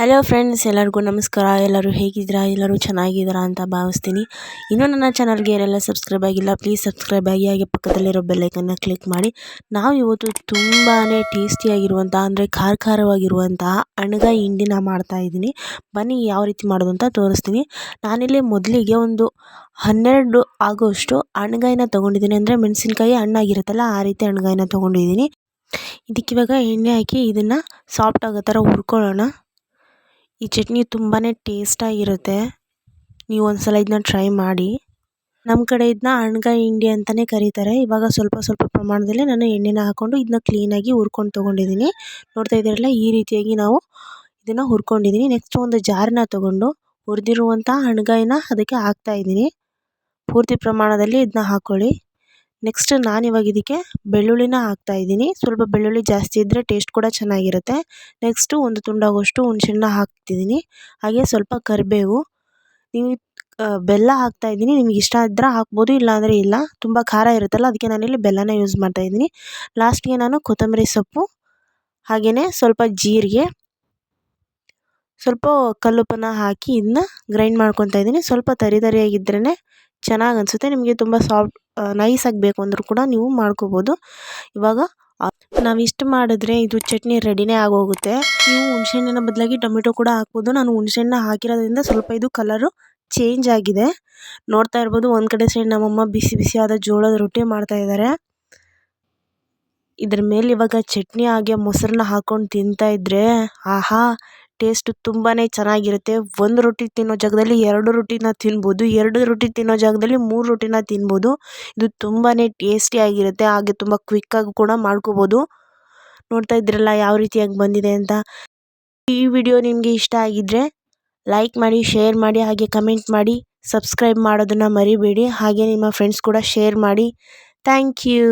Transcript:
Hello friends ಎಲ್ಲರಿಗೂ ನಮಸ್ಕಾರ. ಎಲ್ಲರೂ ಹೇಗಿದ್ದೀರಾ? ಎಲ್ಲರೂ ಚೆನ್ನಾಗಿದ್ದೀರಾ ಅಂತ ಭಾವಿಸ್ತೀನಿ. ಇನ್ನೂ ನನ್ನ ಚಾನಲ್ಗೆ ಯಾರೆಲ್ಲ ಸಬ್ಸ್ಕ್ರೈಬ್ ಆಗಿಲ್ಲ ಪ್ಲೀಸ್ ಸಬ್ಸ್ಕ್ರೈಬ್ ಆಗಿ, ಹಾಗೆ ಪಕ್ಕದಲ್ಲಿರೋ ಬೆಲ್ಲೈಕನ್ನ ಕ್ಲಿಕ್ ಮಾಡಿ. ನಾವು ಇವತ್ತು ತುಂಬಾ ಟೇಸ್ಟಿಯಾಗಿರುವಂಥ ಅಂದರೆ ಖಾರ ಖಾರವಾಗಿರುವಂತಹ ಅಣಗಾಯಿ ಹಿಂಡಿನ ಮಾಡ್ತಾ ಇದ್ದೀನಿ. ಬನ್ನಿ ಯಾವ ರೀತಿ ಮಾಡೋದು ಅಂತ ತೋರಿಸ್ತೀನಿ. ನಾನಿಲ್ಲಿ ಮೊದಲಿಗೆ ಒಂದು ಹನ್ನೆರಡು ಆಗೋಷ್ಟು ಅಣಗಾಯಿನ ತೊಗೊಂಡಿದ್ದೀನಿ. ಅಂದರೆ ಮೆಣಸಿನ್ಕಾಯಿ ಹಣ್ಣಾಗಿರುತ್ತಲ್ಲ, ಆ ರೀತಿ ಅಣಗಾಯಿನ ತೊಗೊಂಡಿದ್ದೀನಿ. ಇದಕ್ಕಿವಾಗ ಎಣ್ಣೆ ಹಾಕಿ ಇದನ್ನು ಸಾಫ್ಟ್ ಆಗೋ ಥರ ಹುರ್ಕೊಳ್ಳೋಣ. ಈ ಚಟ್ನಿ ತುಂಬಾ ಟೇಸ್ಟಾಗಿರುತ್ತೆ ನೀವು ಒಂದು ಸಲ ಇದನ್ನ ಟ್ರೈ ಮಾಡಿ. ನಮ್ಮ ಕಡೆ ಇದನ್ನ ಅಣ್ಗಾಯಿ ಹಿಂಡಿ ಅಂತಲೇ ಕರೀತಾರೆ. ಇವಾಗ ಸ್ವಲ್ಪ ಸ್ವಲ್ಪ ಪ್ರಮಾಣದಲ್ಲಿ ನಾನು ಎಣ್ಣೆನ ಹಾಕ್ಕೊಂಡು ಇದನ್ನ ಕ್ಲೀನಾಗಿ ಹುರ್ಕೊಂಡು ತೊಗೊಂಡಿದ್ದೀನಿ. ನೋಡ್ತಾ ಇದ್ದೀರಲ್ಲ, ಈ ರೀತಿಯಾಗಿ ನಾವು ಇದನ್ನು ಹುರ್ಕೊಂಡಿದ್ದೀನಿ ನೆಕ್ಸ್ಟ್ ಒಂದು ಜಾರನ್ನ ತೊಗೊಂಡು ಹುರಿದಿರುವಂಥ ಹಣ್ಗಾಯಿನ ಅದಕ್ಕೆ ಹಾಕ್ತಾಯಿದ್ದೀನಿ ಪೂರ್ತಿ ಪ್ರಮಾಣದಲ್ಲಿ ಇದನ್ನ ಹಾಕ್ಕೊಳ್ಳಿ ನೆಕ್ಸ್ಟ್ ನಾನು ಇವಾಗ ಇದಕ್ಕೆ ಬೆಳ್ಳುಳ್ಳಿನ ಹಾಕ್ತಾಯಿದ್ದೀನಿ ಸ್ವಲ್ಪ ಬೆಳ್ಳುಳ್ಳಿ ಜಾಸ್ತಿ ಇದ್ದರೆ ಟೇಸ್ಟ್ ಕೂಡ ಚೆನ್ನಾಗಿರುತ್ತೆ. ನೆಕ್ಸ್ಟು ಒಂದು ತುಂಡಾಗುವಷ್ಟು ಹುಣಸೆಹಣ್ಣ ಹಾಕ್ತಿದ್ದೀನಿ. ಹಾಗೆ ಸ್ವಲ್ಪ ಕರಿಬೇವು. ನೀವು ಬೆಲ್ಲ ಹಾಕ್ತಾಯಿದ್ದೀನಿ ನಿಮ್ಗೆ ಇಷ್ಟ ಇದ್ದರೆ ಹಾಕ್ಬೋದು, ಇಲ್ಲಾಂದರೆ ಇಲ್ಲ. ತುಂಬ ಖಾರ ಇರುತ್ತಲ್ಲ, ಅದಕ್ಕೆ ನಾನಿಲ್ಲಿ ಬೆಲ್ಲನ ಯೂಸ್ ಮಾಡ್ತಾ ಇದ್ದೀನಿ. ಲಾಸ್ಟಿಗೆ ನಾನು ಕೊತ್ತಂಬರಿ ಸೊಪ್ಪು ಹಾಗೆಯೇ ಸ್ವಲ್ಪ ಜೀರಿಗೆ, ಸ್ವಲ್ಪ ಕಲ್ಲುಪ್ಪನ್ನ ಹಾಕಿ ಇದನ್ನ ಗ್ರೈಂಡ್ ಮಾಡ್ಕೊತಾ ಇದ್ದೀನಿ. ಸ್ವಲ್ಪ ತರಿ ತರಿಯಾಗಿದ್ರೇ ಚೆನ್ನಾಗಿ ಅನಿಸುತ್ತೆ. ನಿಮಗೆ ತುಂಬ ಸಾಫ್ಟ್ ನೈಸಾಗಿ ಬೇಕು ಅಂದರೂ ಕೂಡ ನೀವು ಮಾಡ್ಕೋಬೋದು. ಇವಾಗ ನಾವು ಇಷ್ಟು ಮಾಡಿದ್ರೆ ಇದು ಚಟ್ನಿ ರೆಡಿನೇ ಆಗೋಗುತ್ತೆ. ನೀವು ಹುಣಸೆಹಣ್ಣಿನ ಬದಲಾಗಿ ಟೊಮೆಟೊ ಕೂಡ ಹಾಕ್ಬೋದು. ನಾನು ಹುಣಸೆಹಣ್ಣು ಹಾಕಿರೋದ್ರಿಂದ ಸ್ವಲ್ಪ ಇದು ಕಲರು ಚೇಂಜ್ ಆಗಿದೆ. ನೋಡ್ತಾ ಇರ್ಬೋದು, ಒಂದು ಕಡೆ ಸೈಡ್ ನಮ್ಮಮ್ಮ ಬಿಸಿ ಬಿಸಿಯಾದ ಜೋಳದ ರೊಟ್ಟಿ ಮಾಡ್ತಾ ಇದ್ದಾರೆ ಇದ್ರ ಮೇಲೆ ಇವಾಗ ಚಟ್ನಿ ಹಾಗೆ ಮೊಸರನ್ನ ಹಾಕ್ಕೊಂಡು ತಿಂತಾ ಇದ್ರೆ, ಆಹಾ ಟೇಸ್ಟು ತುಂಬಾ ಚೆನ್ನಾಗಿರುತ್ತೆ. ಒಂದು ರೊಟ್ಟಿ ತಿನ್ನೋ ಜಾಗದಲ್ಲಿ ಎರಡು ರೊಟ್ಟಿನ ತಿನ್ಬೋದು. ಎರಡು ರೊಟ್ಟಿ ತಿನ್ನೋ ಜಾಗದಲ್ಲಿ ಮೂರು ರೊಟ್ಟಿನ ತಿನ್ಬೋದು. ಇದು ತುಂಬಾ ಟೇಸ್ಟಿಯಾಗಿರುತ್ತೆ ಹಾಗೆ ತುಂಬ ಕ್ವಿಕ್ಕಾಗಿ ಕೂಡ ಮಾಡ್ಕೋಬೋದು. ನೋಡ್ತಾ ಇದ್ರಲ್ಲ ಯಾವ ರೀತಿಯಾಗಿ ಬಂದಿದೆ ಅಂತ. ಈ ವಿಡಿಯೋ ನಿಮಗೆ ಇಷ್ಟ ಆಗಿದ್ದರೆ ಲೈಕ್ ಮಾಡಿ ಶೇರ್ ಮಾಡಿ, ಹಾಗೆ ಕಮೆಂಟ್ ಮಾಡಿ ಸಬ್ಸ್ಕ್ರೈಬ್ ಮಾಡೋದನ್ನು ಮರಿಬೇಡಿ. ಹಾಗೆ ನಿಮ್ಮ ಫ್ರೆಂಡ್ಸ್ ಕೂಡ ಶೇರ್ ಮಾಡಿ. Thank you